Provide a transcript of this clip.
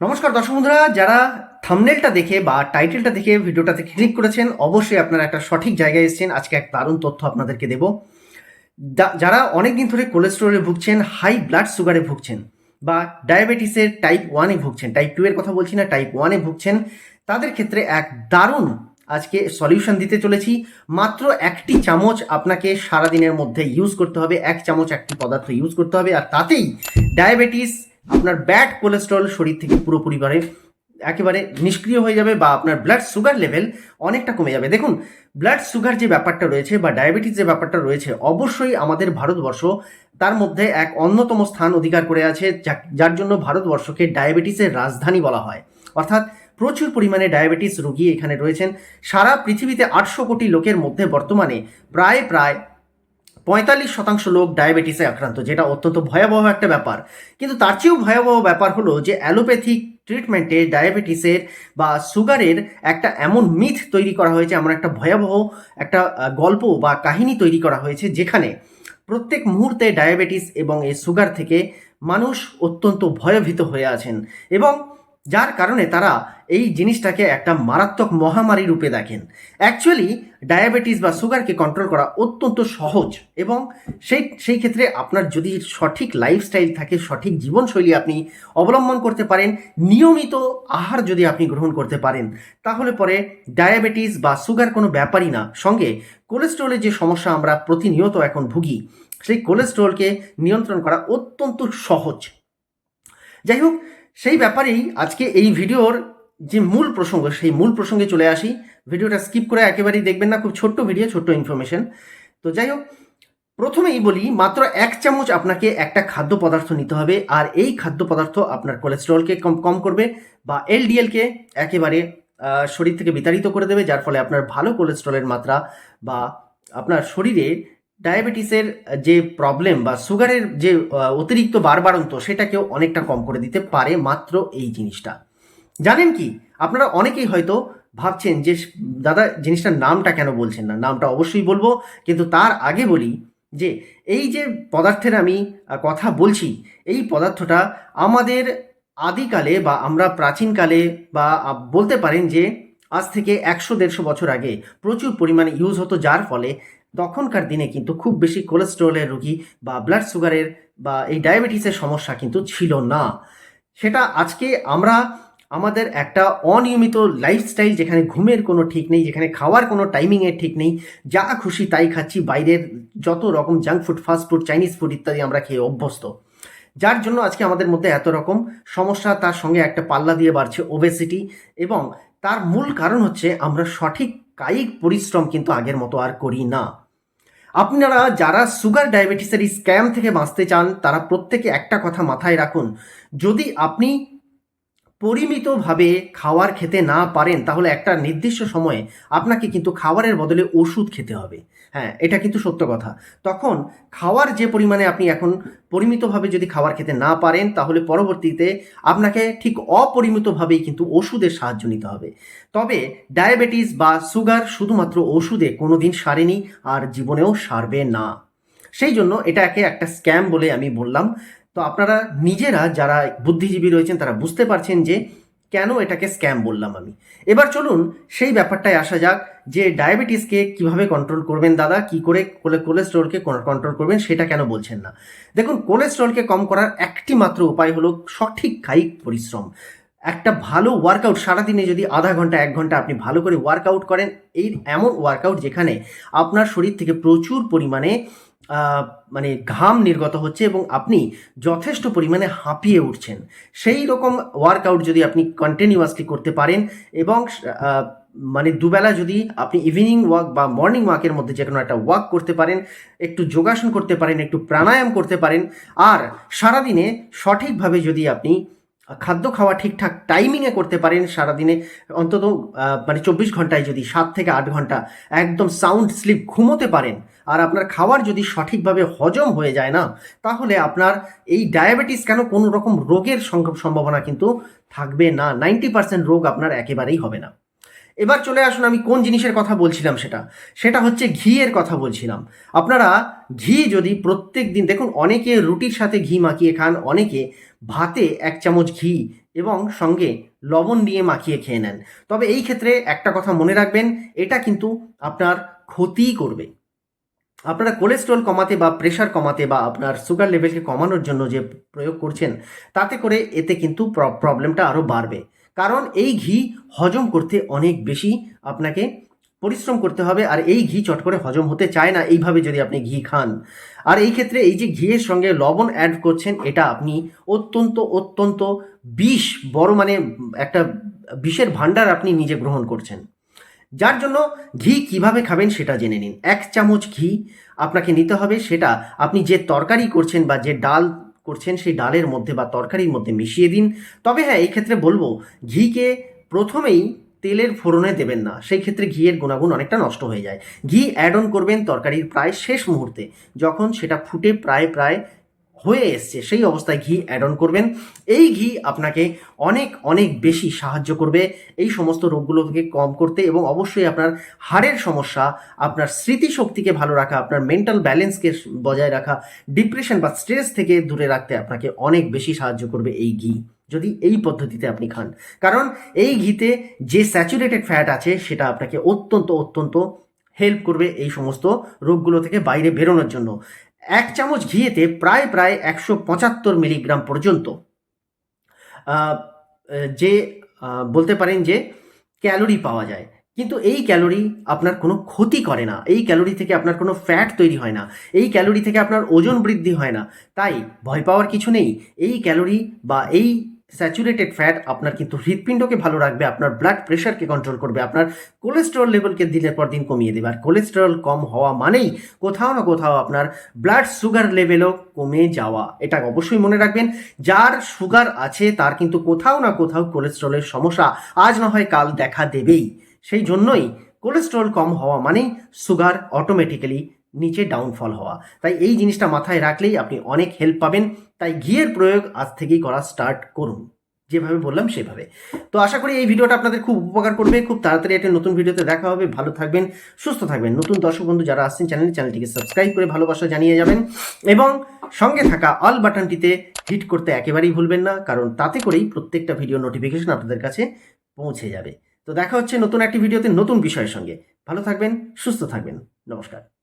নমস্কার, দর্শক বন্ধুরা, যারা থামনেলটা দেখে বা টাইটেলটা দেখে ভিডিওটাতে ক্লিক করেছেন, অবশ্যই আপনারা একটা সঠিক জায়গায় এসেছেন। আজকে এক দারুণ তথ্য আপনাদেরকে দেব। যারা অনেকদিন ধরে কোলেস্টেরলে ভুগছেন হাই ব্লাড সুগারে ভুগছেন বা ডায়াবেটিসের টাইপ ওয়ানে ভুগছেন টাইপ টু এর কথা বলছি না টাইপ ওয়ানে ভুগছেন, তাদের ক্ষেত্রে এক দারুণ আজকে সলিউশন দিতে চলেছি। মাত্র একটি চামচ আপনাকে সারাদিনের মধ্যে ইউজ করতে হবে, এক চামচ একটি পদার্থ ইউজ করতে হবে, আর তাতেই ডায়াবেটিস আপনার ব্যাড কোলেস্ট্রল শরীর থেকে পুরোপুরিভাবে একেবারে নিষ্ক্রিয় হয়ে যাবে বা আপনার ব্লাড সুগার লেভেল অনেকটা কমে যাবে। দেখুন ব্লাড সুগার যে ব্যাপারটা রয়েছে বা ডায়াবেটিস যে ব্যাপারটা রয়েছে, অবশ্যই আমাদের ভারতবর্ষ তার মধ্যে এক অন্যতম স্থান অধিকার করে আছে যার জন্য ভারতবর্ষকে ডায়াবেটিসের রাজধানী বলা হয়। অর্থাৎ প্রচুর পরিমাণে ডায়াবেটিস রোগী এখানে রয়েছেন। সারা পৃথিবীতে আটশো কোটি লোকের মধ্যে বর্তমানে প্রায় প্রায় পঁয়তাল্লিশ শতাংশ লোক ডায়াবেটিসে আক্রান্ত, যেটা অত্যন্ত ভয়াবহ একটা ব্যাপার। কিন্তু তার চেয়েও ভয়াবহ ব্যাপার হলো যে অ্যালোপ্যাথিক ট্রিটমেন্টে ডায়াবেটিসের বা সুগারের একটা এমন মিথ তৈরি করা হয়েছে, এমন একটা ভয়াবহ একটা গল্প বা কাহিনী তৈরি করা হয়েছে, যেখানে প্রত্যেক মুহূর্তে ডায়াবেটিস এবং এই সুগার থেকে মানুষ অত্যন্ত ভয়ভীত হয়ে আছেন। এবং যার কারণে তারা এই জিনিসটাকে একটা মারাত্মক মহামারী রূপে দেখেন। অ্যাকচুয়ালি ডায়াবেটিস বা সুগারকে কন্ট্রোল করা অত্যন্ত সহজ এবং সেই সেই ক্ষেত্রে আপনার যদি সঠিক লাইফস্টাইল থাকে, সঠিক জীবনশৈলী আপনি অবলম্বন করতে পারেন, নিয়মিত আহার যদি আপনি গ্রহণ করতে পারেন, তাহলে পরে ডায়াবেটিস বা সুগার কোনো ব্যাপারই না। সঙ্গে কোলেস্ট্রলের যে সমস্যা আমরা প্রতিনিয়ত এখন ভুগি, সেই কোলেস্ট্রলকে নিয়ন্ত্রণ করা অত্যন্ত সহজ। যাই হোক সেই ব্যাপারেই আজকে এই ভিডিওর যে মূল প্রসঙ্গ, সেই মূল প্রসঙ্গে চলে আসি। ভিডিওটা স্কিপ করে একেবারেই দেখবেন না, খুব ছোট্ট ভিডিও ছোট্ট ইনফরমেশন তো যাই হোক, প্রথমেই বলি, মাত্র এক চামচ আপনাকে একটা খাদ্য পদার্থ নিতে হবে, আর এই খাদ্য পদার্থ আপনার কোলেস্ট্রলকে কম কম করবে বা এলডিএলকে একেবারে শরীর থেকে বিতাড়িত করে দেবে, যার ফলে আপনার ভালো কোলেস্ট্রলের মাত্রা বা আপনার শরীরে ডায়াবেটিসের যে প্রবলেম বা সুগারের যে অতিরিক্ত বারবারন্ত সেটাকেও অনেকটা কম করে দিতে পারে মাত্র এই জিনিসটা। জানেন কি? আপনারা অনেকেই হয়তো ভাবছেন যে, দাদা, জিনিসটার নামটা কেন বলছেন না? নামটা অবশ্যই বলব, কিন্তু তার আগে বলি যে, এই যে পদার্থের আমি কথা বলছি, এই পদার্থটা আমাদের আদিকালে বা আমরা প্রাচীনকালে বা বলতে পারেন যে, আজ থেকে একশো দেড়শো বছর আগে প্রচুর পরিমাণে ইউজ হতো, যার ফলে তখনকার দিনে কিন্তু খুব বেশি কোলেস্ট্রলের রোগী বা ব্লাড সুগারের বা এই ডায়াবেটিসের সমস্যা কিন্তু ছিল না। সেটা আজকে আমরা আমাদের একটা অনিয়মিত লাইফস্টাইল যেখানে ঘুমের কোনো ঠিক নেই, যেখানে খাওয়ার কোনো টাইমিংয়ের ঠিক নেই, যা খুশি তাই খাচ্ছি, বাইরের যত রকম junk food fast food Chinese food ইত্যাদি আমরা খেয়ে অভ্যস্ত। যার জন্য আজকে আমাদের মধ্যে এত রকম সমস্যা, তার সঙ্গে একটা পাল্লা দিয়ে বাড়ছে ওবেসিটি এবং তার মূল কারণ হচ্ছে আমরা সঠিক কায়িক পরিশ্রম কিন্তু আগের মতো আর করি না। আপনারা যারা সুগার ডায়াবেটিসের এই স্ক্যাম থেকে বাঁচতে চান, তারা প্রত্যেকে একটা কথা মাথায় রাখুন। যদি আপনি পরিমিতভাবে খাওয়ার খেতে না পারেন, তাহলে একটা নির্দিষ্ট সময়ে আপনাকে কিন্তু খাবারের বদলে ওষুধ খেতে হবে। হ্যাঁ এটা কিন্তু সত্য কথা। তখন খাওয়ার যে পরিমাণে আপনি এখন পরিমিতভাবে যদি খাবার খেতে না পারেন, তাহলে পরবর্তীতে আপনাকে ঠিক অপরিমিতভাবেই কিন্তু ওষুধের সাহায্য নিতে হবে। তবে ডায়াবেটিস বা সুগার শুধুমাত্র ওষুধে কোনো দিন সারেনি আর জীবনেও সারবে না। সেই জন্য এটাকে একটা স্ক্যাম বলে আমি বললাম। তো আপনারা নিজেরা যারা বুদ্ধিজীবী রয়েছেন, তারা বুঝতে পারছেন যে কেন এটাকে স্ক্যাম বললাম আমি। এবার চলুন সেই ব্যাপারটায় আসা যাক যে ডায়াবেটিসকে কীভাবে কন্ট্রোল করবেন দাদা, কি করে কোলে- কোলেস্ট্রলকে কন্ট্রোল করবেন সেটা কেন বলছেন না। দেখুন কোলেস্ট্রলকে কম করার একটি মাত্র উপায় হলো সঠিক কায়িক পরিশ্রম। একটা ভালো ওয়ার্কআউট সারাদিনে যদি আধা ঘণ্টা, এক ঘণ্টা আপনি ভালো করে ওয়ার্কআউট করেন, এই এমন ওয়ার্কআউট যেখানে আপনার শরীর থেকে প্রচুর পরিমাণে মানে ঘাম নির্গত হচ্ছে এবং আপনি যথেষ্ট পরিমাণে হাঁপিয়ে উঠছেন। সেই রকম ওয়ার্কআউট যদি আপনি কন্টিনিউয়াসলি করতে পারেন এবং মানে দুবেলা যদি আপনি ইভিনিং ওয়াক বা মর্নিং ওয়াকের মধ্যে যে কোনো একটা ওয়াক করতে পারেন, একটু যোগাসন করতে পারেন, একটু প্রাণায়াম করতে পারেন, আর সারাদিনে সঠিকভাবে যদি আপনি খাদ্য খাওয়া ঠিকঠাক টাইমিংয়ে করতে পারেন সারাদিনে। অন্তত মানে চব্বিশ ঘন্টায় যদি সাত থেকে আট ঘণ্টা একদম সাউন্ড স্লিপ ঘুমোতে পারেন আর আপনার খাবার যদি সঠিকভাবে হজম হয়ে যায় না, তাহলে আপনার এই ডায়াবেটিস কেন কোনো রকম রোগের সম্ভাবনা কিন্তু থাকবে না। নাইনটি পার্সেন্ট রোগ আপনার একেবারেই হবে না। এবার চলে আসুন আমি কোন জিনিসের কথা বলছিলাম সেটা। সেটা হচ্ছে ঘিয়ের কথা বলছিলাম। আপনারা ঘি যদি প্রত্যেক দিন দেখুন অনেকে রুটির সাথে ঘি মাখিয়ে খান, অনেকে ভাতে এক চামচ ঘি এবং সঙ্গে লবণ দিয়ে মাখিয়ে খেয়ে নেন। তবে এই ক্ষেত্রে একটা কথা মনে রাখবেন, এটা কিন্তু আপনার ক্ষতিই করবে। আপনারা কোলেস্ট্রল কমাতে বা প্রেশার কমাতে বা আপনার সুগার লেভেলকে কমানোর জন্য যে প্রয়োগ করছেন, তাতে করে এতে কিন্তু প্রবলেমটা আরও বাড়বে। কারণ এই ঘি হজম করতে অনেক বেশি আপনাকে পরিশ্রম করতে হবে আর এই ঘি চট করে হজম হতে চায় না, এইভাবে যদি আপনি ঘি খান। আর এই ক্ষেত্রে এই যে ঘিয়ের সঙ্গে লবণ অ্যাড করছেন, এটা আপনি অত্যন্ত অত্যন্ত বিষ বড় মানে একটা বিষের ভাণ্ডার আপনি নিজে গ্রহণ করছেন। যার জন্য ঘি কীভাবে খাবেন সেটা জেনে নিন। এক চামচ ঘি আপনাকে নিতে হবে, সেটা আপনি যে তরকারি করছেন বা যে ডাল করছেন, সেই ডালের মধ্যে বা তরকারির মধ্যে মিশিয়ে দিন। তবে হ্যাঁ এই ক্ষেত্রে বলব, ঘিকে প্রথমেই তেলের ফোড়নে দেবেন না। সেই ক্ষেত্রে ঘিয়ের গুণাগুণ অনেকটা নষ্ট হয়ে যায়। ঘি অ্যাড অন করবেন তরকারির প্রায় শেষ মুহূর্তে। যখন সেটা ফুটে প্রায় প্রায় হয়ে এসছে, সেই অবস্থায় ঘি অ্যাড অন করবেন। এই ঘি আপনাকে অনেক অনেক বেশি সাহায্য করবে এই সমস্ত রোগগুলো থেকে কম করতে এবং অবশ্যই আপনার হাড়ের সমস্যা, আপনার স্মৃতিশক্তিকে ভালো রাখা, আপনার মেন্টাল ব্যালেন্সকে বজায় রাখা ডিপ্রেশন বা স্ট্রেস থেকে দূরে রাখতে আপনাকে অনেক বেশি সাহায্য করবে এই ঘি। যদি এই পদ্ধতিতে আপনি খান। কারণ এই ঘিতে যে স্যাচুরেটেড ফ্যাট আছে, সেটা আপনাকে অত্যন্ত অত্যন্ত হেল্প করবে এই সমস্ত রোগগুলো থেকে বাইরে বেরোনোর জন্য। এক চামচ ঘিয়েতে প্রায় প্রায় একশো পঁচাত্তর মিলিগ্রাম পর্যন্ত যে বলতে পারেন যে ক্যালোরি পাওয়া যায়। কিন্তু এই ক্যালোরি আপনার কোনো ক্ষতি করে না। এই ক্যালোরি থেকে আপনার কোনো ফ্যাট তৈরি হয় না। এই ক্যালোরি থেকে আপনার ওজন বৃদ্ধি হয় না। তাই ভয় পাওয়ার কিছু নেই। এই ক্যালোরি বা এই স্যাচুরেটেড ফ্যাট আপনার কিন্তু হৃৎপিণ্ডকে ভালো রাখবে, আপনার ব্লাড প্রেশারকে কন্ট্রোল করবে, আপনার কোলেস্টেরল লেভেলকে দিনের পর দিন কমিয়ে দেবে। আর কোলেস্টেরল কম হওয়া মানেই কোথাও না কোথাও আপনার ব্লাড সুগার লেভেলও কমে যাওয়া। এটা অবশ্যই মনে রাখবেন, যার সুগার আছে, তার কিন্তু কোথাও না কোথাও কোলেস্টেরলের সমস্যা, আজ না হয় কাল দেখা দেবেই। সেই জন্যই কোলেস্টেরল কম হওয়া মানেই সুগার অটোমেটিক্যালি নিচে ডাউনফল হওয়া। তাই এই জিনিসটা মাথায় রাখলেই আপনি অনেক হেল্প পাবেন। তাই ঘিয়ের প্রয়োগ আজ থেকেই করা স্টার্ট করুন। যেভাবে বললাম সেভাবে। তো আশা করি এই ভিডিওটা আপনাদের খুব উপকার করবে। খুব তাড়াতাড়ি একটা নতুন ভিডিওতে দেখা হবে। ভালো থাকবেন, সুস্থ থাকবেন। নতুন দর্শক বন্ধু যারা আসছেন চ্যানেল চ্যানেলটিকে সাবস্ক্রাইব করে ভালোবাসা জানিয়ে যাবেন। এবং সঙ্গে থাকা অল বাটনটিতে হিট করতে একেবারেই ভুলবেন না। কারণ তাতে করেই প্রত্যেকটা ভিডিও নোটিফিকেশন আপনাদের কাছে পৌঁছে যাবে। তো দেখা হচ্ছে নতুন একটি ভিডিওতে নতুন বিষয়ের সঙ্গে। ভালো থাকবেন, সুস্থ থাকবেন। নমস্কার।